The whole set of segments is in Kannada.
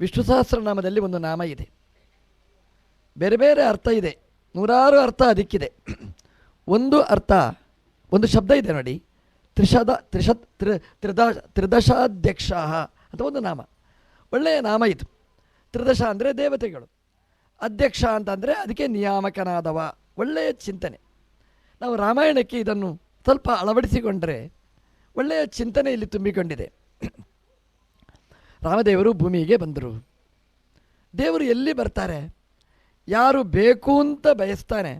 ವಿಷ್ಣು ಸಹಸ್ರನಾಮದಲ್ಲಿ ಒಂದು ನಾಮ ಇದೆ. ಬೇರೆ ಬೇರೆ ಅರ್ಥ ಇದೆ. ನೂರಾರು ಅರ್ಥ ಅದಕ್ಕಿದೆ. ಒಂದು ಅರ್ಥ, ಒಂದು ಶಬ್ದ ಇದೆ ನೋಡಿ. ತ್ರಿಷದ ತ್ರಿಷತ್ ತ್ರಿ ತ್ರಿದಶ ತ್ರಿದಶಾಧ್ಯಕ್ಷ ಅಂತ ಒಂದು ನಾಮ. ಒಳ್ಳೆಯ ನಾಮ ಇದು. ತ್ರಿದಶ ಅಂದರೆ ದೇವತೆಗಳು. ಅಧ್ಯಕ್ಷ ಅಂತಂದರೆ ಅದಕ್ಕೆ ನಿಯಾಮಕನಾದವ. ಒಳ್ಳೆಯ ಚಿಂತನೆ. ನಾವು ರಾಮಾಯಣಕ್ಕೆ ಇದನ್ನು ಸ್ವಲ್ಪ ಅಳವಡಿಸಿಕೊಂಡರೆ ಒಳ್ಳೆಯ ಚಿಂತನೆ ಇಲ್ಲಿ ತುಂಬಿಕೊಂಡಿದೆ. ರಾಮದೇವರು ಭೂಮಿಗೆ ಬಂದರು. ದೇವರು ಎಲ್ಲಿ ಬರ್ತಾರೆ? ಯಾರು ಬೇಕು ಅಂತ ಬಯಸ್ತಾನೆ,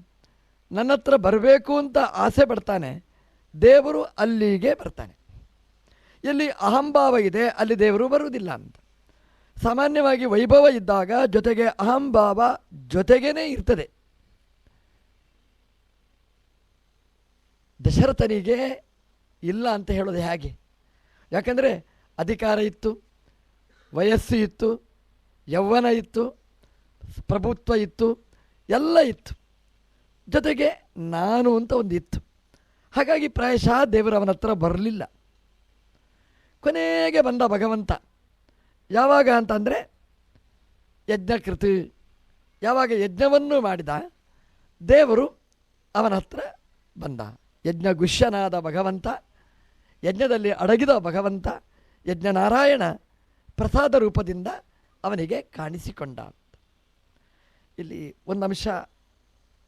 ನನ್ನ ಹತ್ರ ಬರಬೇಕು ಅಂತ ಆಸೆ ಪಡ್ತಾನೆ, ದೇವರು ಅಲ್ಲಿಗೆ ಬರ್ತಾನೆ. ಎಲ್ಲಿ ಅಹಂಭಾವ ಇದೆ, ಅಲ್ಲಿ ದೇವರು ಬರುವುದಿಲ್ಲ ಅಂತ. ಸಾಮಾನ್ಯವಾಗಿ ವೈಭವ ಇದ್ದಾಗ ಜೊತೆಗೆ ಅಹಂಭಾವ ಜೊತೆಗೇನೆ ಇರ್ತದೆ. ದಶರಥನಿಗೆ ಇಲ್ಲ ಅಂತ ಹೇಳೋದು ಹೇಗೆ? ಯಾಕಂದರೆ ಅಧಿಕಾರ ಇತ್ತು. ವಯಸ್ಸು ಇತ್ತು, ಯೌವನ ಇತ್ತು, ಪ್ರಭುತ್ವ ಇತ್ತು, ಎಲ್ಲ ಇತ್ತು. ಜೊತೆಗೆ ನಾನು ಅಂತ ಒಂದು ಇತ್ತು. ಹಾಗಾಗಿ ಪ್ರಾಯಶಃ ದೇವರು ಅವನ ಹತ್ರ ಬರಲಿಲ್ಲ. ಕೊನೆಗೆ ಬಂದ ಭಗವಂತ. ಯಾವಾಗ ಅಂತಂದರೆ ಯಜ್ಞಕೃತಿ. ಯಾವಾಗ ಯಜ್ಞವನ್ನು ಮಾಡಿದ ದೇವರು ಅವನ ಹತ್ರ ಬಂದ. ಯಜ್ಞಗುಷ್ಯನಾದ ಭಗವಂತ, ಯಜ್ಞದಲ್ಲಿ ಅಡಗಿದ ಭಗವಂತ, ಯಜ್ಞನಾರಾಯಣ ಪ್ರಸಾದ ರೂಪದಿಂದ ಅವನಿಗೆ ಕಾಣಿಸಿಕೊಂಡ ಇಲ್ಲಿ ಒಂದು ಅಂಶ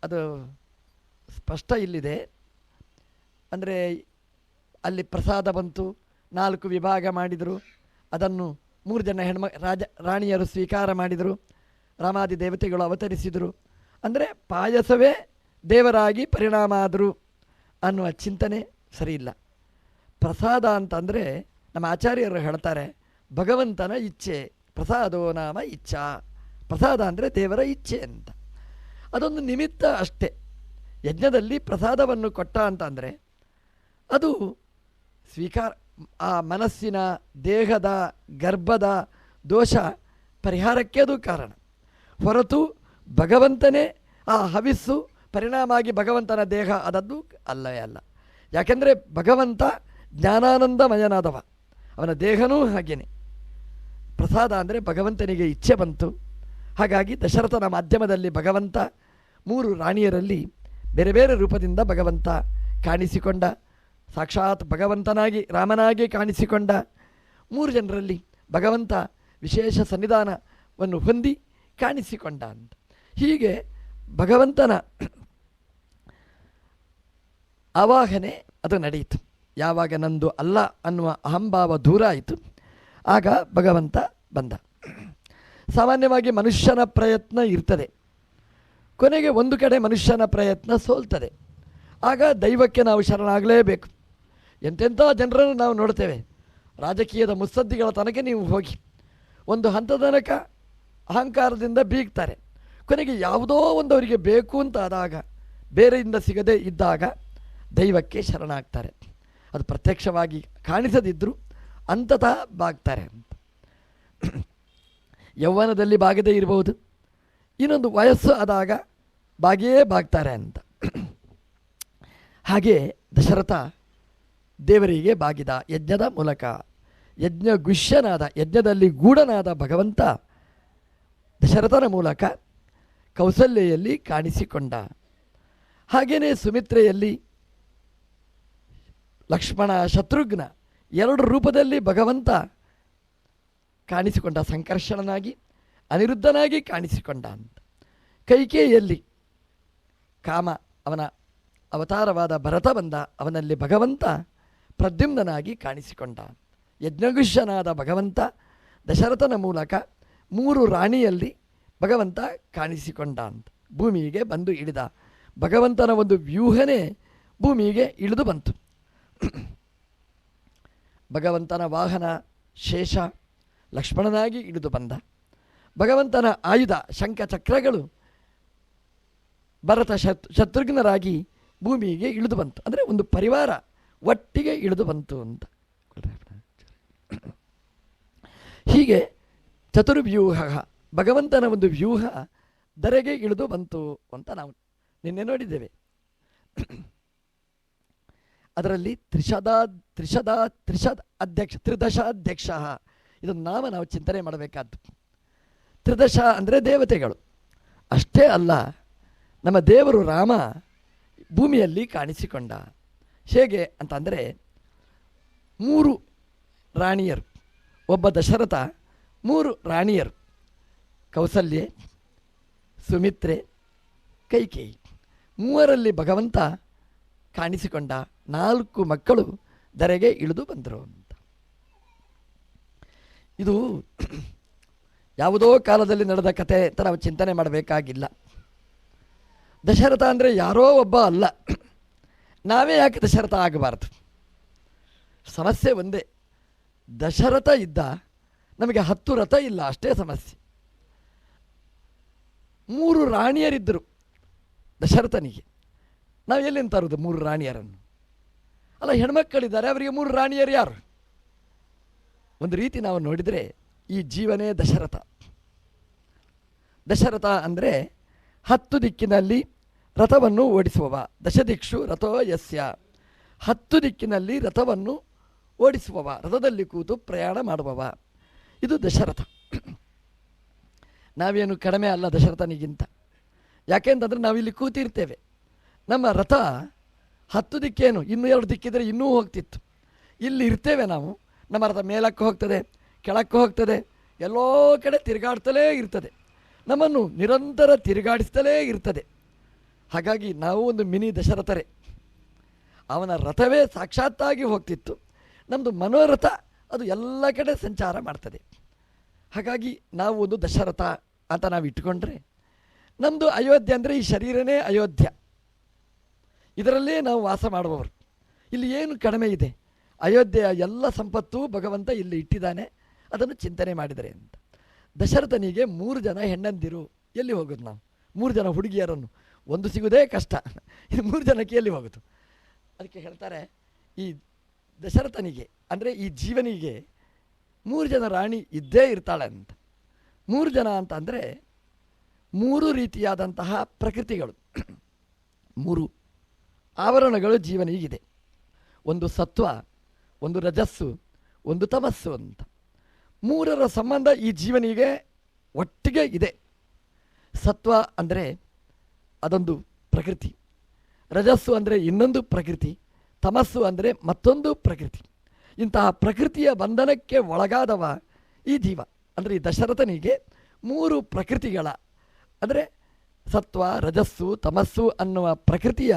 ಅದು ಸ್ಪಷ್ಟ ಇಲ್ಲಿದೆ. ಅಂದರೆ ಅಲ್ಲಿ ಪ್ರಸಾದ ಬಂತು, ನಾಲ್ಕು ವಿಭಾಗ ಮಾಡಿದರು. ಅದನ್ನು ಮೂರು ಜನ ಹೆಣ್ಮ, ರಾಜ, ರಾಣಿಯರು ಸ್ವೀಕಾರ ಮಾಡಿದರು. ರಾಮಾದಿ ದೇವತೆಗಳು ಅವತರಿಸಿದರು. ಅಂದರೆ ಪಾಯಸವೇ ದೇವರಾಗಿ ಪರಿಣಾಮ ಆದರು ಅನ್ನುವ ಚಿಂತನೆ ಸರಿಯಿಲ್ಲ ಪ್ರಸಾದ ಅಂತಂದರೆ ನಮ್ಮ ಆಚಾರ್ಯರು ಹೇಳ್ತಾರೆ ಭಗವಂತನ ಇಚ್ಛೆ, ಪ್ರಸಾದೋ ನಾಮ ಇಚ್ಛಾ, ಪ್ರಸಾದ ಅಂದರೆ ದೇವರ ಇಚ್ಛೆ ಅಂತ. ಅದೊಂದು ನಿಮಿತ್ತ ಅಷ್ಟೇ. ಯಜ್ಞದಲ್ಲಿ ಪ್ರಸಾದವನ್ನು ಕೊಟ್ಟ ಅಂತಂದರೆ ಅದು ಸ್ವೀಕಾರ, ಆ ಮನಸ್ಸಿನ ದೇಹದ ಗರ್ಭದ ದೋಷ ಪರಿಹಾರಕ್ಕೆ ಅದು ಕಾರಣ. ಹೊರತು ಭಗವಂತನೇ ಆ ಹವಿಸ್ಸು ಪರಿಣಾಮ ಆಗಿ ಭಗವಂತನ ದೇಹ ಅದದ್ದು ಅಲ್ಲವೇ ಅಲ್ಲ. ಯಾಕೆಂದರೆ ಭಗವಂತ ಜ್ಞಾನಾನಂದಮಯನಾದವ. ಅವನ ದೇಹನೂ ಹಾಗೇನೆ. ಪ್ರಸಾದ ಅಂದರೆ ಭಗವಂತನಿಗೆ ಇಚ್ಛೆ ಬಂತು. ಹಾಗಾಗಿ ದಶರಥನ ಮಾಧ್ಯಮದಲ್ಲಿ ಭಗವಂತ ಮೂರು ರಾಣಿಯರಲ್ಲಿ ಬೇರೆ ಬೇರೆ ರೂಪದಿಂದ ಭಗವಂತ ಕಾಣಿಸಿಕೊಂಡ, ಸಾಕ್ಷಾತ್ ಭಗವಂತನಾಗಿ, ರಾಮನಾಗಿ ಕಾಣಿಸಿಕೊಂಡ ಮೂರು ಜನರಲ್ಲಿ ಭಗವಂತ ವಿಶೇಷ ಸನ್ನಿಧಾನವನ್ನು ಹೊಂದಿ ಕಾಣಿಸಿಕೊಂಡ ಅಂತ. ಹೀಗೆ ಭಗವಂತನ ಆವಾಹನೆ ಅದು ನಡೆಯಿತು. ಯಾವಾಗ ನಂದು ಅಲ್ಲ ಅನ್ನುವ ಅಹಂಭಾವ ದೂರ ಆಯಿತು. ಆಗ ಭಗವಂತ ಬಂದ. ಸಾಮಾನ್ಯವಾಗಿ ಮನುಷ್ಯನ ಪ್ರಯತ್ನ ಇರ್ತದೆ. ಕೊನೆಗೆ ಒಂದು ಕಡೆ ಮನುಷ್ಯನ ಪ್ರಯತ್ನ ಸೋಲ್ತದೆ. ಆಗ ದೈವಕ್ಕೆ ನಾವು ಶರಣಾಗಲೇಬೇಕು. ಎಂತೆಂಥ ಜನರನ್ನು ನಾವು ನೋಡ್ತೇವೆ. ರಾಜಕೀಯದ ಮುತ್ಸದ್ದಿಗಳ ತನಕ ನೀವು ಹೋಗಿ ಒಂದು ಹಂತದ ತನಕ ಅಹಂಕಾರದಿಂದ ಬೀಗ್ತಾರೆ. ಕೊನೆಗೆ ಯಾವುದೋ ಒಂದು ಅವರಿಗೆ ಬೇಕು ಅಂತ ಆದಾಗ, ಬೇರೆಯಿಂದ ಸಿಗದೇ ಇದ್ದಾಗ ದೈವಕ್ಕೆ ಶರಣಾಗ್ತಾರೆ. ಅದು ಪ್ರತ್ಯಕ್ಷವಾಗಿ ಕಾಣಿಸದಿದ್ದರೂ ಅಂತತಃ ಬಾಗ್ತಾರೆ ಅಂತ. ಯೌವನದಲ್ಲಿ ಬಾಗದೇ ಇರಬಹುದು. ಇನ್ನೊಂದು ವಯಸ್ಸು ಆದಾಗ ಬಾಗಿಯೇ ಬಾಗ್ತಾರೆ ಅಂತ. ಹಾಗೆ ದಶರಥ ದೇವರಿಗೆ ಬಾಗಿದ ಯಜ್ಞದ ಮೂಲಕ ಯಜ್ಞ ಗುಷ್ಯನಾದ, ಯಜ್ಞದಲ್ಲಿ ಗೂಢನಾದ ಭಗವಂತ ದಶರಥನ ಮೂಲಕ ಕೌಸಲ್ಯೆಯಲ್ಲಿ ಕಾಣಿಸಿಕೊಂಡ. ಹಾಗೆಯೇ ಸುಮಿತ್ರೆಯಲ್ಲಿ ಲಕ್ಷ್ಮಣ ಶತ್ರುಘ್ನ ಎರಡು ರೂಪದಲ್ಲಿ ಭಗವಂತ ಕಾಣಿಸಿಕೊಂಡ ಸಂಕರ್ಷಣನಾಗಿ, ಅನಿರುದ್ಧನಾಗಿ ಕಾಣಿಸಿಕೊಂಡ ಅಂತ. ಕೈಕೇಯಲ್ಲಿ ಕಾಮ, ಅವನ ಅವತಾರವಾದ ಭರತ ಬಂದ, ಅವನಲ್ಲಿ ಭಗವಂತ ಪ್ರದ್ಯುಮ್ನಾಗಿ ಕಾಣಿಸಿಕೊಂಡ. ಯಜ್ಞಗುಷ್ಯನಾದ ಭಗವಂತ ದಶರಥನ ಮೂಲಕ ಮೂರು ರಾಣಿಯಲ್ಲಿ ಭಗವಂತ ಕಾಣಿಸಿಕೊಂಡ ಅಂತ. ಭೂಮಿಗೆ ಬಂದು ಇಳಿದ ಭಗವಂತನ ಒಂದು ವ್ಯೂಹನೇ ಭೂಮಿಗೆ ಇಳಿದು ಬಂತು. ಭಗವಂತನ ವಾಹನ ಶೇಷ ಲಕ್ಷ್ಮಣನಾಗಿ ಇಳಿದು ಬಂದ. ಭಗವಂತನ ಆಯುಧ ಶಂಖಚಕ್ರಗಳು ಭರತ ಶತ್, ಶತ್ರುಘ್ನರಾಗಿ ಭೂಮಿಗೆ ಇಳಿದು ಬಂತು. ಅಂದರೆ ಒಂದು ಪರಿವಾರ ಒಟ್ಟಿಗೆ ಇಳಿದು ಬಂತು ಅಂತ. ಹೀಗೆ ಚತುರ್ವ್ಯೂಹ ಭಗವಂತನ ಒಂದು ವ್ಯೂಹ ದರೆಗೆ ಇಳಿದು ಬಂತು ಅಂತ ನಾವು ನಿನ್ನೆ ನೋಡಿದ್ದೇವೆ. ಅದರಲ್ಲಿ ತ್ರಿಶದ ತ್ರಿಶದ ತ್ರಿಶದ ಅಧ್ಯಕ್ಷ ತ್ರಿದಶ ಅಧ್ಯಕ್ಷ ಇದು ನಾಮ ನಾವು ಚಿಂತನೆ ಮಾಡಬೇಕಾದ್ದು. ತ್ರಿದಶ ಅಂದರೆ ದೇವತೆಗಳು. ಅಷ್ಟೇ ಅಲ್ಲ, ನಮ್ಮ ದೇವರು ರಾಮ ಭೂಮಿಯಲ್ಲಿ ಕಾಣಿಸಿಕೊಂಡ. ಹೇಗೆ ಅಂತಂದರೆ, ಮೂರು ರಾಣಿಯರು. ಒಬ್ಬ ದಶರಥ, ಮೂರು ರಾಣಿಯರು. ಕೌಸಲ್ಯೆ, ಸುಮಿತ್ರೆ, ಕೈಕೇಯಿ. ಮೂವರಲ್ಲಿ ಭಗವಂತ ಕಾಣಿಸಿಕೊಂಡ. ನಾಲ್ಕು ಮಕ್ಕಳು ಧರೆಗೆ ಇಳಿದು ಬಂದರು ಅಂತ. ಇದು ಯಾವುದೋ ಕಾಲದಲ್ಲಿ ನಡೆದ ಕತೆ ಅಂತ ನಾವು ಚಿಂತನೆ ಮಾಡಬೇಕಾಗಿಲ್ಲ. ದಶರಥ ಅಂದರೆ ಯಾರೋ ಒಬ್ಬ ಅಲ್ಲ. ನಾವೇ ಯಾಕೆ ದಶರಥ ಆಗಬಾರ್ದು? ಸಮಸ್ಯೆ ಒಂದೇ. ದಶರಥ ಇದ್ದ ನಮಗೆ ಹತ್ತು ರಥ ಇಲ್ಲ, ಅಷ್ಟೇ ಸಮಸ್ಯೆ. ಮೂರು ರಾಣಿಯರಿದ್ದರು ದಶರಥನಿಗೆ. ನಾವು ಎಲ್ಲಿಂದ ತರೋದು ಮೂರು ರಾಣಿಯರನ್ನು? ಅಲ್ಲ ಹೆಣ್ಮಕ್ಕಳಿದ್ದಾರೆ ಅವರಿಗೆ ಮೂರು ರಾಣಿಯರು ಯಾರು? ಒಂದು ರೀತಿ ನಾವು ನೋಡಿದರೆ ಈ ಜೀವನೇ ದಶರಥ. ದಶರಥ ಅಂದರೆ ಹತ್ತು ದಿಕ್ಕಿನಲ್ಲಿ ರಥವನ್ನು ಓಡಿಸುವವ. ದಶದಿಕ್ಷು ರಥೋ ಯಸ್ಯ. ಹತ್ತು ದಿಕ್ಕಿನಲ್ಲಿ ರಥವನ್ನು ಓಡಿಸುವವ. ರಥದಲ್ಲಿ ಕೂತು ಪ್ರಯಾಣ ಮಾಡುವವ. ಇದು ದಶರಥ. ನಾವೇನು ಕಡಿಮೆ ಅಲ್ಲ ದಶರಥನಿಗಿಂತ. ಯಾಕೆಂತಂದರೆ ನಾವಿಲ್ಲಿ ಕೂತಿರ್ತೇವೆ. ನಮ್ಮ ರಥ ಹತ್ತು ದಿಕ್ಕೇನು, ಇನ್ನೂ ಎರಡು ದಿಕ್ಕಿದ್ರೆ ಇನ್ನೂ ಹೋಗ್ತಿತ್ತು. ಇಲ್ಲಿ ಇರ್ತೇವೆ ನಾವು. ನಮ್ಮ ರಥ ಮೇಲಕ್ಕೆ ಹೋಗ್ತದೆ, ಕೆಳಕ್ಕೆ ಹೋಗ್ತದೆ, ಎಲ್ಲೋ ಕಡೆ ತಿರುಗಾಡ್ತಲೇ ಇರ್ತದೆ. ನಮ್ಮನ್ನು ನಿರಂತರ ತಿರುಗಾಡಿಸ್ತಲೇ ಇರ್ತದೆ. ಹಾಗಾಗಿ ನಾವು ಒಂದು ಮಿನಿ ದಶರಥರೇ. ಅವನ ರಥವೇ ಸಾಕ್ಷಾತ್ತಾಗಿ ಹೋಗ್ತಿತ್ತು. ನಮ್ಮದು ಮನೋರಥ, ಅದು ಎಲ್ಲ ಕಡೆ ಸಂಚಾರ ಮಾಡ್ತದೆ. ಹಾಗಾಗಿ ನಾವು ಒಂದು ದಶರಥ ಅಂತ ನಾವು ಇಟ್ಕೊಂಡ್ರೆ ನಮ್ಮದು ಅಯೋಧ್ಯೆ ಅಂದರೆ ಈ ಶರೀರನೇ ಅಯೋಧ್ಯ. ಇದರಲ್ಲೇ ನಾವು ವಾಸ ಮಾಡುವವರು. ಇಲ್ಲಿ ಏನು ಕಡಿಮೆ ಇದೆ? ಅಯೋಧ್ಯೆಯ ಎಲ್ಲ ಸಂಪತ್ತು ಭಗವಂತ ಇಲ್ಲಿ ಇಟ್ಟಿದ್ದಾನೆ. ಅದನ್ನು ಚಿಂತನೆ ಮಾಡಿದರೆ ಅಂತ. ದಶರಥನಿಗೆ ಮೂರು ಜನ ಹೆಣ್ಣಂದಿರು, ಎಲ್ಲಿ ಹೋಗೋದು ನಾವು? ಮೂರು ಜನ ಹುಡುಗಿಯರನ್ನು. ಒಂದು ಸಿಗುವುದೇ ಕಷ್ಟ. ಇದು ಮೂರು ಜನಕ್ಕೆ ಎಲ್ಲಿ ಹೋಗೋದು? ಅದಕ್ಕೆ ಹೇಳ್ತಾರೆ, ಈ ದಶರಥನಿಗೆ, ಅಂದರೆ ಈ ಜೀವನಿಗೆ ಮೂರು ಜನ ರಾಣಿ ಇದ್ದೇ ಇರ್ತಾಳೆ ಅಂತ. ಮೂರು ಜನ ಅಂತ ಅಂದರೆ ಮೂರು ರೀತಿಯಾದಂತಹ ಪ್ರಕೃತಿಗಳು. ಮೂರು ಆವರಣಗಳು ಜೀವನಿಗಿದೆ ಒಂದು ಸತ್ವ, ಒಂದು ರಜಸ್ಸು, ಒಂದು ತಮಸ್ಸು ಅಂತ. ಮೂರರ ಸಂಬಂಧ ಈ ಜೀವನಿಗೆ ಒಟ್ಟಿಗೆ ಇದೆ. ಸತ್ವ ಅಂದರೆ ಅದೊಂದು ಪ್ರಕೃತಿ. ರಜಸ್ಸು ಅಂದರೆ ಇನ್ನೊಂದು ಪ್ರಕೃತಿ. ತಮಸ್ಸು ಅಂದರೆ ಮತ್ತೊಂದು ಪ್ರಕೃತಿ. ಇಂತಹ ಪ್ರಕೃತಿಯ ಬಂಧನಕ್ಕೆ ಒಳಗಾದವ ಈ ಜೀವ. ಅಂದರೆ ಈ ದಶರಥನಿಗೆ ಮೂರು ಪ್ರಕೃತಿಗಳ. ಅಂದರೆ ಸತ್ವ, ರಜಸ್ಸು, ತಮಸ್ಸು ಅನ್ನುವ ಪ್ರಕೃತಿಯ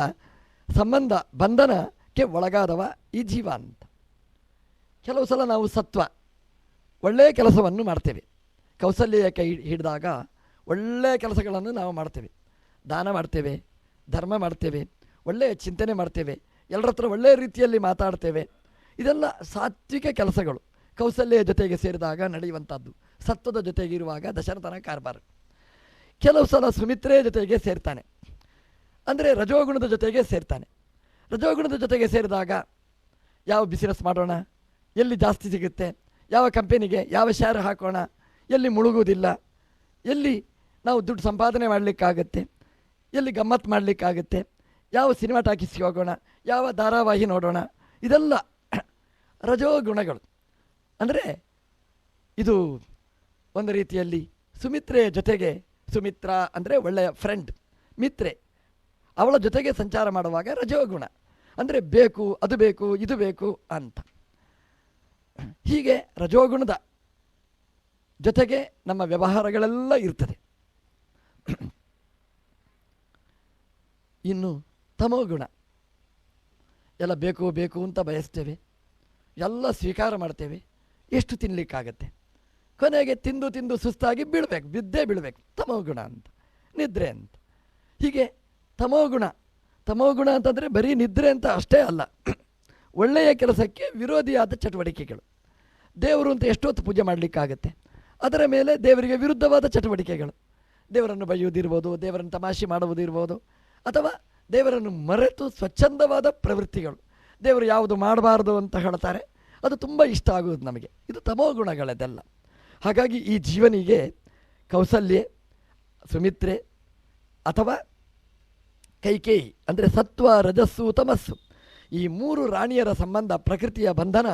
ಸಂಬಂಧ ಬಂಧನಕ್ಕೆ ಒಳಗಾದವ ಈ ಜೀವ ಅಂತ. ಕೆಲವು ಸಲ ನಾವು ಸತ್ವ ಒಳ್ಳೆಯ ಕೆಲಸವನ್ನು ಮಾಡ್ತೇವೆ. ಕೌಸಲ್ಯ ಕೈ ಹಿಡಿದಾಗ ಒಳ್ಳೆಯ ಕೆಲಸಗಳನ್ನು ನಾವು ಮಾಡ್ತೇವೆ. ದಾನ ಮಾಡ್ತೇವೆ, ಧರ್ಮ ಮಾಡ್ತೇವೆ ಒಳ್ಳೆಯ ಚಿಂತನೆ ಮಾಡ್ತೇವೆ ಎಲ್ಲರ ಹತ್ರ ಒಳ್ಳೆಯ ರೀತಿಯಲ್ಲಿ ಮಾತಾಡ್ತೇವೆ. ಇದೆಲ್ಲ ಸಾತ್ವಿಕ ಕೆಲಸಗಳು. ಕೌಸಲ್ಯ ಜೊತೆಗೆ ಸೇರಿದಾಗ ನಡೆಯುವಂಥದ್ದು, ಸತ್ವದ ಜೊತೆಗೆ ಇರುವಾಗ ದಶರಥನ ಕಾರ್ಬಾರ. ಕೆಲವು ಸಲ ಸುಮಿತ್ರೆಯ ಜೊತೆಗೆ ಸೇರ್ತಾನೆ. ಅಂದರೆ ರಜೋಗುಣದ ಜೊತೆಗೆ ಸೇರ್ತಾನೆ. ರಜೋಗುಣದ ಜೊತೆಗೆ ಸೇರಿದಾಗ ಯಾವ ಬಿಸಿನೆಸ್ ಮಾಡೋಣ? ಎಲ್ಲಿ ಜಾಸ್ತಿ ಸಿಗುತ್ತೆ? ಯಾವ ಕಂಪೆನಿಗೆ ಯಾವ ಶೇರ್ ಹಾಕೋಣ? ಎಲ್ಲಿ ಮುಳುಗುವುದಿಲ್ಲ? ಎಲ್ಲಿ ನಾವು ದುಡ್ಡು ಸಂಪಾದನೆ ಮಾಡಲಿಕ್ಕಾಗತ್ತೆ? ಎಲ್ಲಿ ಗಮ್ಮತ್ತು ಮಾಡಲಿಕ್ಕಾಗತ್ತೆ? ಯಾವ ಸಿನಿಮಾ ಟಾಕೀಸ್ಗೆ ಹೋಗೋಣ? ಯಾವ ಧಾರಾವಾಹಿ ನೋಡೋಣ? ಇದೆಲ್ಲ ರಜೋಗುಣಗಳು. ಅಂದರೆ ಇದು ಒಂದು ರೀತಿಯಲ್ಲಿ ಸುಮಿತ್ರೆಯ ಜೊತೆಗೆ ಸುಮಿತ್ರ ಅಂದರೆ ಒಳ್ಳೆಯ ಫ್ರೆಂಡ್ ಮಿತ್ರೆ. ಅವಳ ಜೊತೆಗೆ ಸಂಚಾರ ಮಾಡುವಾಗ ರಜೋಗುಣ. ಅಂದರೆ ಬೇಕು, ಅದು ಬೇಕು, ಇದು ಬೇಕು ಅಂತ. ಹೀಗೆ ರಜೋಗುಣದ ಜೊತೆಗೆ ನಮ್ಮ ವ್ಯವಹಾರಗಳೆಲ್ಲ ಇರ್ತದೆ. ಇನ್ನು ತಮೋಗುಣ. ಎಲ್ಲ ಬೇಕು ಬೇಕು ಅಂತ ಬಯಸ್ತೇವೆ. ಎಲ್ಲ ಸ್ವೀಕಾರ ಮಾಡ್ತೇವೆ. ಎಷ್ಟು ತಿನ್ನಲಿಕ್ಕಾಗತ್ತೆ ಕೊನೆಗೆ ತಿಂದು ತಿಂದು ಸುಸ್ತಾಗಿ ಬೀಳ್ಬೇಕು, ಬಿದ್ದೇ ಬೀಳ್ಬೇಕು. ತಮೋಗುಣ ಅಂತ, ನಿದ್ರೆ ಅಂತ. ಹೀಗೆ ತಮೋಗುಣ. ತಮೋಗುಣ ಅಂತಂದರೆ ಬರೀ ನಿದ್ರೆ ಅಂತ ಅಷ್ಟೇ ಅಲ್ಲ. ಒಳ್ಳೆಯ ಕೆಲಸಕ್ಕೆ ವಿರೋಧಿಯಾದ ಚಟುವಟಿಕೆಗಳು. ದೇವರು ಅಂತ ಎಷ್ಟೊತ್ತು ಪೂಜೆ ಮಾಡಲಿಕ್ಕಾಗತ್ತೆ. ಅದರ ಮೇಲೆ ದೇವರಿಗೆ ವಿರುದ್ಧವಾದ ಚಟುವಟಿಕೆಗಳು. ದೇವರನ್ನು ಬೈಯುವುದಿರ್ಬೋದು ದೇವರನ್ನು ತಮಾಷೆ ಮಾಡುವುದಿರ್ಬೋದು, ಅಥವಾ ದೇವರನ್ನು ಮರೆತು ಸ್ವಚ್ಛಂದವಾದ ಪ್ರವೃತ್ತಿಗಳು. ದೇವರು ಯಾವುದು ಮಾಡಬಾರ್ದು ಅಂತ ಹೇಳ್ತಾರೆ. ಅದು ತುಂಬ ಇಷ್ಟ ಆಗುವುದು ನಮಗೆ. ಇದು ತಮೋಗುಣಗಳದೆಲ್ಲ. ಹಾಗಾಗಿ ಈ ಜೀವನಿಗೆ ಕೌಸಲ್ಯೆ, ಸುಮಿತ್ರೆ ಅಥವಾ ಕೈಕೇಯಿ ಅಂದರೆ ಸತ್ವ, ರಜಸ್ಸು, ತಮಸ್ಸು, ಈ ಮೂರು ರಾಣಿಯರ ಸಂಬಂಧ, ಪ್ರಕೃತಿಯ ಬಂಧನ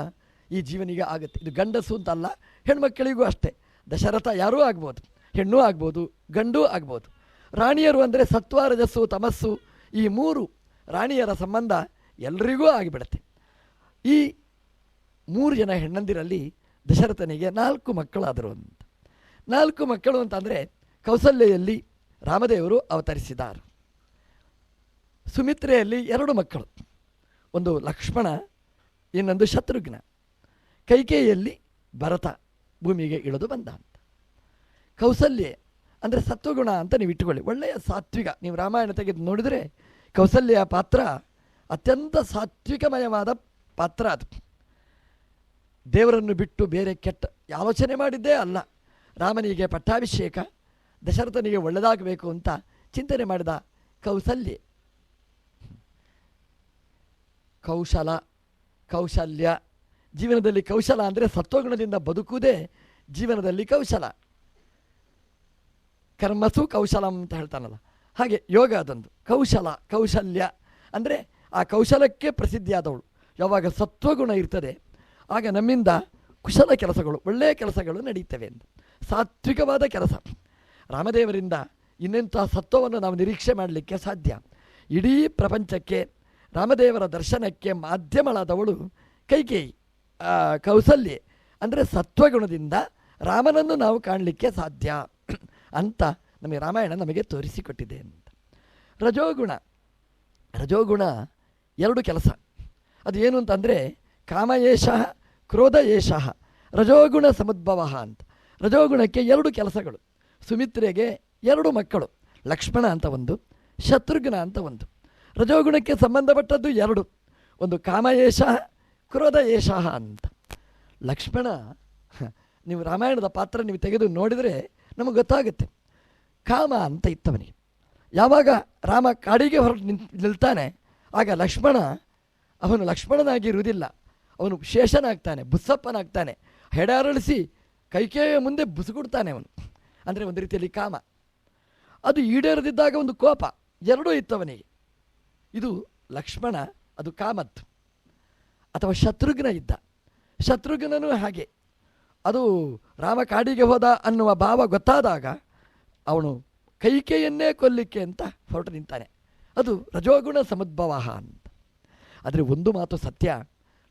ಈ ಜೀವನಿಗೆ ಆಗುತ್ತೆ. ಇದು ಗಂಡಸು ಅಂತಲ್ಲ ಹೆಣ್ಮಕ್ಕಳಿಗೂ ಅಷ್ಟೇ. ದಶರಥ ಯಾರೂ ಆಗ್ಬೋದು, ಹೆಣ್ಣು ಆಗ್ಬೋದು, ಗಂಡು ಆಗ್ಬೋದು. ರಾಣಿಯರು ಅಂದರೆ ಸತ್ವ, ರಜಸ್ಸು, ತಮಸ್ಸು, ಈ ಮೂರು ರಾಣಿಯರ ಸಂಬಂಧ ಎಲ್ರಿಗೂ ಆಗಿಬಿಡುತ್ತೆ. ಈ ಮೂರು ಜನ ಹೆಣ್ಣಂದಿರಲ್ಲಿ ದಶರಥನಿಗೆ ನಾಲ್ಕು ಮಕ್ಕಳಾದರು ಅಂತ. ನಾಲ್ಕು ಮಕ್ಕಳು ಅಂತಂದರೆ ಕೌಸಲ್ಯೆಯಲ್ಲಿ ರಾಮದೇವರು ಅವತರಿಸಿದ್ದಾರೆ. ಸುಮಿತ್ರೆಯಲ್ಲಿ ಎರಡು ಮಕ್ಕಳು. ಒಂದು ಲಕ್ಷ್ಮಣ, ಇನ್ನೊಂದು ಶತ್ರುಘ್ನ. ಕೈಕೇಯಿಯಲ್ಲಿ ಭರತ ಭೂಮಿಗೆ ಇಳಿದು ಬಂದ ಅಂತ. ಕೌಸಲ್ಯ ಅಂದರೆ ಸತ್ವಗುಣ ಅಂತ ನೀವು ಇಟ್ಟುಕೊಳ್ಳಿ. ಒಳ್ಳೆಯ ಸಾತ್ವಿಕ. ನೀವು ರಾಮಾಯಣ ತೆಗೆದು ನೋಡಿದರೆ ಕೌಸಲ್ಯ ಪಾತ್ರ ಅತ್ಯಂತ ಸಾತ್ವಿಕಮಯವಾದ ಪಾತ್ರ ಅದು. ದೇವರನ್ನು ಬಿಟ್ಟು ಬೇರೆ ಕೆಟ್ಟ ಆಲೋಚನೆ ಮಾಡಿದ್ದೇ ಅಲ್ಲ. ರಾಮನಿಗೆ ಪಟ್ಟಾಭಿಷೇಕ, ದಶರಥನಿಗೆ ಒಳ್ಳೆಯದಾಗಬೇಕು ಅಂತ ಚಿಂತನೆ ಮಾಡಿದ ಕೌಸಲ್ಯ ಕೌಶಲ, ಕೌಶಲ್ಯ. ಜೀವನದಲ್ಲಿ ಕೌಶಲ ಅಂದರೆ ಸತ್ವಗುಣದಿಂದ ಬದುಕುವುದೇ ಜೀವನದಲ್ಲಿ ಕೌಶಲ. ಕರ್ಮಸು ಕೌಶಲಂ ಅಂತ ಹೇಳ್ತಾನಲ್ಲ. ಹಾಗೆ ಯೋಗ ಅದೊಂದು. ಕೌಶಲ, ಕೌಶಲ್ಯ ಅಂದರೆ ಆ ಕೌಶಲಕ್ಕೆ ಪ್ರಸಿದ್ಧಿಯಾದವಳು. ಯಾವಾಗ ಸತ್ವಗುಣ ಇರ್ತದೆ, ಆಗ ನಮ್ಮಿಂದ ಕುಶಲ ಕೆಲಸಗಳು, ಒಳ್ಳೆಯ ಕೆಲಸಗಳು ನಡೆಯುತ್ತವೆ ಎಂದು ಸಾತ್ವಿಕವಾದ ಕೆಲಸ. ರಾಮದೇವರಿಂದ ಇನ್ನೆಂಥ ಸತ್ವವನ್ನು ನಾವು ನಿರೀಕ್ಷೆ ಮಾಡಲಿಕ್ಕೆ ಸಾಧ್ಯ. ಇಡೀ ಪ್ರಪಂಚಕ್ಕೆ ರಾಮದೇವರ ದರ್ಶನಕ್ಕೆ ಮಾಧ್ಯಮಳಾದವಳು ಕೈಕೇಯಿ ಕೌಸಲ್ಯ. ಅಂದರೆ ಸತ್ವಗುಣದಿಂದ ರಾಮನನ್ನು ನಾವು ಕಾಣಲಿಕ್ಕೆ ಸಾಧ್ಯ ಅಂತ ನಮಗೆ ರಾಮಾಯಣ ನಮಗೆ ತೋರಿಸಿಕೊಟ್ಟಿದೆ ಅಂತ. ರಜೋಗುಣ. ರಜೋಗುಣ ಎರಡು ಕೆಲಸ. ಅದು ಏನು ಅಂತಂದರೆ ಕಾಮಯೇಷ ಕ್ರೋಧ ಏಷ ರಜೋಗುಣ ಸಮದ್ಭವ ಅಂತ. ರಜೋಗುಣಕ್ಕೆ ಎರಡು ಕೆಲಸಗಳು. ಸುಮಿತ್ರೆಗೆ ಎರಡು ಮಕ್ಕಳು, ಲಕ್ಷ್ಮಣ ಅಂತ ಒಂದು, ಶತ್ರುಘ್ನ ಅಂತ ಒಂದು. ರಜೋಗುಣಕ್ಕೆ ಸಂಬಂಧಪಟ್ಟದ್ದು ಎರಡು. ಒಂದು ಕಾಮಯೇಷ ಕ್ರೋಧ ಏಷ ಅಂತ. ಲಕ್ಷ್ಮಣ, ನೀವು ರಾಮಾಯಣದ ಪಾತ್ರ ನೀವು ತೆಗೆದು ನೋಡಿದರೆ ನಮಗೆ ಗೊತ್ತಾಗುತ್ತೆ. ಕಾಮ ಅಂತ ಇತ್ತವನಿಗೆ. ಯಾವಾಗ ರಾಮ ಕಾಡಿಗೆ ಹೊರಟು ನಿಂತು ನಿಲ್ತಾನೆ, ಆಗ ಲಕ್ಷ್ಮಣ, ಅವನು ಲಕ್ಷ್ಮಣನಾಗಿರುವುದಿಲ್ಲ. ಅವನು ಶೇಷನಾಗ್ತಾನೆ, ಬುಸ್ಸಪ್ಪನಾಗ್ತಾನೆ. ಹೆಡಾರಳಿಸಿ ಕೈಕೇಯ ಮುಂದೆ ಬುಸುಗುಡ್ತಾನೆ ಅವನು. ಅಂದರೆ ಒಂದು ರೀತಿಯಲ್ಲಿ ಕಾಮ. ಅದು ಈಡೇರದಿದ್ದಾಗ ಒಂದು ಕೋಪ, ಎರಡೂ ಇತ್ತವನಿಗೆ. ಇದು ಲಕ್ಷ್ಮಣ, ಅದು ಕಾಮತ್ ಅಥವಾ ಶತ್ರುಘ್ನ ಇದ್ದ. ಶತ್ರುಘ್ನನೂ ಹಾಗೆ. ಅದು ರಾಮ ಕಾಡಿಗೆ ಹೋದ ಅನ್ನುವ ಭಾವ ಗೊತ್ತಾದಾಗ ಅವನು ಕೈಕೆಯನ್ನೇ ಕೊಲ್ಲಿಕ್ಕೆ ಅಂತ ಹೊರಟು ನಿಂತಾನೆ. ಅದು ರಜೋಗುಣ ಸಮದ್ಭವ ಅಂತ. ಆದರೆ ಒಂದು ಮಾತು ಸತ್ಯ,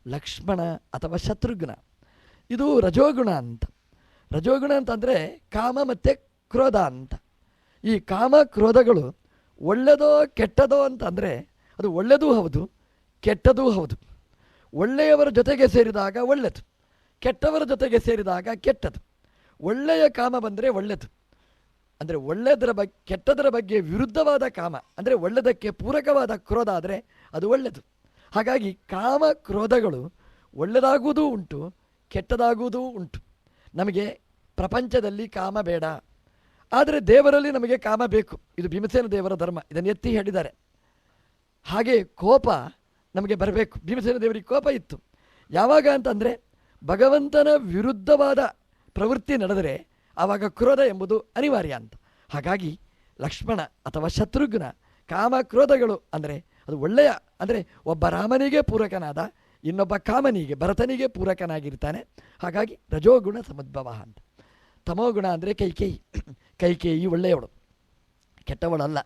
ಲಕ್ಷ್ಮಣ ಅಥವಾ ಶತ್ರುಘ್ನ, ಇದು ರಜೋಗುಣ ಅಂತ. ರಜೋಗುಣ ಅಂತಂದರೆ ಕಾಮ ಮತ್ತು ಕ್ರೋಧ ಅಂತ. ಈ ಕಾಮ ಕ್ರೋಧಗಳು ಒಳ್ಳೆಯದೋ ಕೆಟ್ಟದೋ ಅಂತಂದರೆ ಅದು ಒಳ್ಳೆಯದೂ ಹೌದು, ಕೆಟ್ಟದೂ ಹೌದು. ಒಳ್ಳೆಯವರ ಜೊತೆಗೆ ಸೇರಿದಾಗ ಒಳ್ಳೆಯದು ಕೆಟ್ಟವರ ಜೊತೆಗೆ ಸೇರಿದಾಗ ಕೆಟ್ಟದು. ಒಳ್ಳೆಯ ಕಾಮ ಬಂದರೆ ಒಳ್ಳೆಯದು ಅಂದರೆ ಒಳ್ಳೆಯದರ ಬಗ್ಗೆ ಕೆಟ್ಟದರ ಬಗ್ಗೆ ವಿರುದ್ಧವಾದ ಕಾಮ, ಅಂದರೆ ಒಳ್ಳೆಯದಕ್ಕೆ ಪೂರಕವಾದ ಕ್ರೋಧ ಆದರೆ ಅದು ಒಳ್ಳೆಯದು ಹಾಗಾಗಿ ಕಾಮ ಕ್ರೋಧಗಳು ಒಳ್ಳೆಯದಾಗುವುದೂ ಉಂಟು, ಕೆಟ್ಟದಾಗುವುದೂ ಉಂಟು. ನಮಗೆ ಪ್ರಪಂಚದಲ್ಲಿ ಕಾಮ ಬೇಡ. ಆದರೆ ದೇವರಲ್ಲಿ ನಮಗೆ ಕಾಮ ಬೇಕು. ಇದು ಭೀಮಸೇನ ದೇವರ ಧರ್ಮ. ಇದನ್ನು ಎತ್ತಿ ಹೇಳಿದ್ದಾರೆ. ಹಾಗೆ ಕೋಪ ನಮಗೆ ಬರಬೇಕು. ಭೀಮಸೇನ ದೇವರಿಗೆ ಕೋಪ ಇತ್ತು. ಯಾವಾಗ ಅಂತಂದರೆ ಭಗವಂತನ ವಿರುದ್ಧವಾದ ಪ್ರವೃತ್ತಿ ನಡೆದರೆ ಆವಾಗ ಕ್ರೋಧ ಎಂಬುದು ಅನಿವಾರ್ಯ ಅಂತ. ಹಾಗಾಗಿ ಲಕ್ಷ್ಮಣ ಅಥವಾ ಶತ್ರುಘ್ನ ಕಾಮ ಕ್ರೋಧಗಳು ಅಂದರೆ ಅದು ಒಳ್ಳೆಯ ಅಂದರೆ ಒಬ್ಬ ರಾಮನಿಗೆ ಪೂರಕನಾದ ಇನ್ನೊಬ್ಬ ಕಾಮನಿಗೆ ಭರತನಿಗೆ ಪೂರಕನಾಗಿರ್ತಾನೆ. ಹಾಗಾಗಿ ರಜೋಗುಣ ಸಮದ್ಭವ ಅಂತ. ತಮೋಗುಣ ಅಂದರೆ ಕೈಕೇಯಿ ಕೈಕೇಯಿ ಒಳ್ಳೆಯವಳು. ಕೆಟ್ಟವಳಲ್ಲ.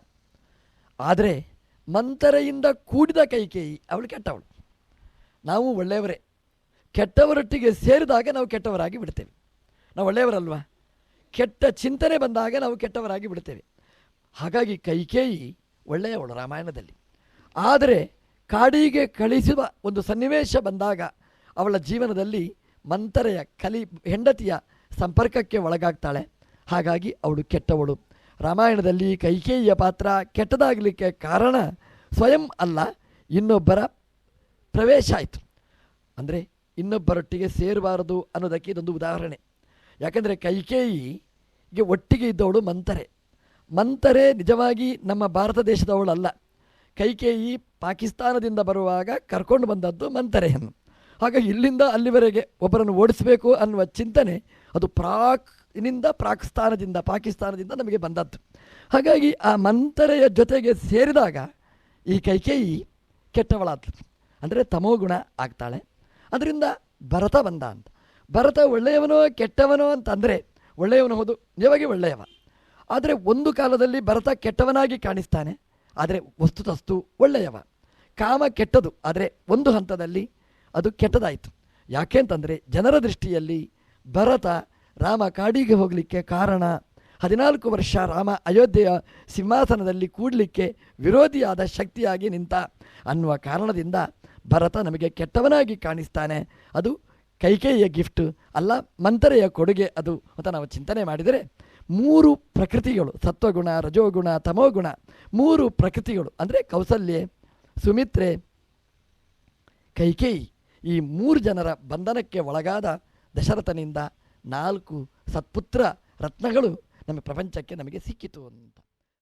ಆದರೆ ಮಂತರೆಯಿಂದ ಕೂಡಿದ ಕೈಕೇಯಿ, ಅವಳು ಕೆಟ್ಟವಳು. ನಾವು ಒಳ್ಳೆಯವರೇ. ಕೆಟ್ಟವರೊಟ್ಟಿಗೆ ಸೇರಿದಾಗ ನಾವು ಕೆಟ್ಟವರಾಗಿ ಬಿಡ್ತೇವೆ. ನಾವು ಒಳ್ಳೆಯವರಲ್ವಾ? ಕೆಟ್ಟ ಚಿಂತನೆ ಬಂದಾಗ ನಾವು ಕೆಟ್ಟವರಾಗಿ ಬಿಡ್ತೇವೆ. ಹಾಗಾಗಿ ಕೈಕೇಯಿ ಒಳ್ಳೆಯವಳು ರಾಮಾಯಣದಲ್ಲಿ. ಆದರೆ ಕಾಡಿಗೆ ಕಳಿಸುವ ಒಂದು ಸನ್ನಿವೇಶ ಬಂದಾಗ ಅವಳ ಜೀವನದಲ್ಲಿ ಮಂತರೆಯ ಕಲಿ ಹೆಂಡತಿಯ ಸಂಪರ್ಕಕ್ಕೆ ಒಳಗಾಗ್ತಾಳೆ. ಹಾಗಾಗಿ ಅವಳು ಕೆಟ್ಟವಳು. ರಾಮಾಯಣದಲ್ಲಿ ಕೈಕೇಯಿಯ ಪಾತ್ರ ಕೆಟ್ಟದಾಗಲಿಕ್ಕೆ ಕಾರಣ ಸ್ವಯಂ ಅಲ್ಲ, ಇನ್ನೊಬ್ಬರ ಪ್ರವೇಶ ಆಯಿತು ಅಂದರೆ ಇನ್ನೊಬ್ಬರೊಟ್ಟಿಗೆ ಸೇರಬಾರದು ಅನ್ನೋದಕ್ಕೆ ಇದೊಂದು ಉದಾಹರಣೆ. ಯಾಕಂದರೆ ಕೈಕೇಯಿಗೆ ಒಟ್ಟಿಗೆ ಇದ್ದವಳು ಮಂತರೆ. ಮಂತರೆ ನಿಜವಾಗಿ ನಮ್ಮ ಭಾರತ ದೇಶದವಳಲ್ಲ ಕೈಕೇಯಿ ಪಾಕಿಸ್ತಾನದಿಂದ ಬರುವಾಗ ಕರ್ಕೊಂಡು ಬಂದದ್ದು ಮಂತರೆಯನ್ನು ಹಾಗಾಗಿ ಇಲ್ಲಿಂದ ಅಲ್ಲಿವರೆಗೆ ಒಬ್ಬರನ್ನು ಓಡಿಸಬೇಕು ಅನ್ನುವ ಚಿಂತನೆ ಅದು ಪ್ರಾಕ್ನಿಂದ ಪಾಕಿಸ್ತಾನದಿಂದ ಪಾಕಿಸ್ತಾನದಿಂದ ನಮಗೆ ಬಂದದ್ದು. ಹಾಗಾಗಿ ಆ ಮಂತರೆಯ ಜೊತೆಗೆ ಸೇರಿದಾಗ ಈ ಕೈಕೇಯಿ ಕೆಟ್ಟವಳಾದ್ಲು. ಅಂದರೆ ತಮೋಗುಣ ಆಗ್ತಾಳೆ. ಅದರಿಂದ ಭರತ ಬಂದ ಅಂತ. ಭರತ ಒಳ್ಳೆಯವನೋ ಕೆಟ್ಟವನೋ ಅಂತಂದರೆ ಒಳ್ಳೆಯವನು ಹೌದು, ನಿಜವಾಗಿ ಒಳ್ಳೆಯವ. ಆದರೆ ಒಂದು ಕಾಲದಲ್ಲಿ ಭರತ ಕೆಟ್ಟವನಾಗಿ ಕಾಣಿಸ್ತಾನೆ, ಆದರೆ ವಸ್ತುತಸ್ತು ಒಳ್ಳೆಯವ. ಕಾಮ ಕೆಟ್ಟದು, ಆದರೆ ಒಂದು ಹಂತದಲ್ಲಿ ಅದು ಕೆಟ್ಟದಾಯಿತು. ಯಾಕೆ ಅಂತಂದರೆ ಜನರ ದೃಷ್ಟಿಯಲ್ಲಿ ಭರತ ರಾಮ ಕಾಡಿಗೆ ಹೋಗಲಿಕ್ಕೆ ಕಾರಣ. ಹದಿನಾಲ್ಕು ವರ್ಷ ರಾಮ ಅಯೋಧ್ಯೆಯ ಸಿಂಹಾಸನದಲ್ಲಿ ಕೂಡಲಿಕ್ಕೆ ವಿರೋಧಿಯಾದ ಶಕ್ತಿಯಾಗಿ ನಿಂತ. ಅನ್ನುವ ಕಾರಣದಿಂದ ಭರತ ನಮಗೆ ಕೆಟ್ಟವನಾಗಿ ಕಾಣಿಸ್ತಾನೆ. ಅದು ಕೈಕೇಯಿಯ ಗಿಫ್ಟ್ ಅಲ್ಲ, ಮಂತರೆಯ ಕೊಡುಗೆ ಅದು ಅಂತ ನಾವು ಚಿಂತನೆ ಮಾಡಿದರೆ, ಮೂರು ಪ್ರಕೃತಿಗಳು, ಸತ್ವಗುಣ, ರಜೋಗುಣ, ತಮೋಗುಣ, ಮೂರು ಪ್ರಕೃತಿಗಳು ಅಂದರೆ ಕೌಸಲ್ಯೆ, ಸುಮಿತ್ರೆ, ಕೈಕೇಯಿ ಈ ಮೂರು ಜನರ ಬಂಧನಕ್ಕೆ ಒಳಗಾದ ದಶರಥನಿಂದ ನಾಲ್ಕು ಸತ್ಪುತ್ರ ರತ್ನಗಳು ನಮ್ಮ ಪ್ರಪಂಚಕ್ಕೆ ನಮಗೆ ಸಿಕ್ಕಿತು ಅಂತ.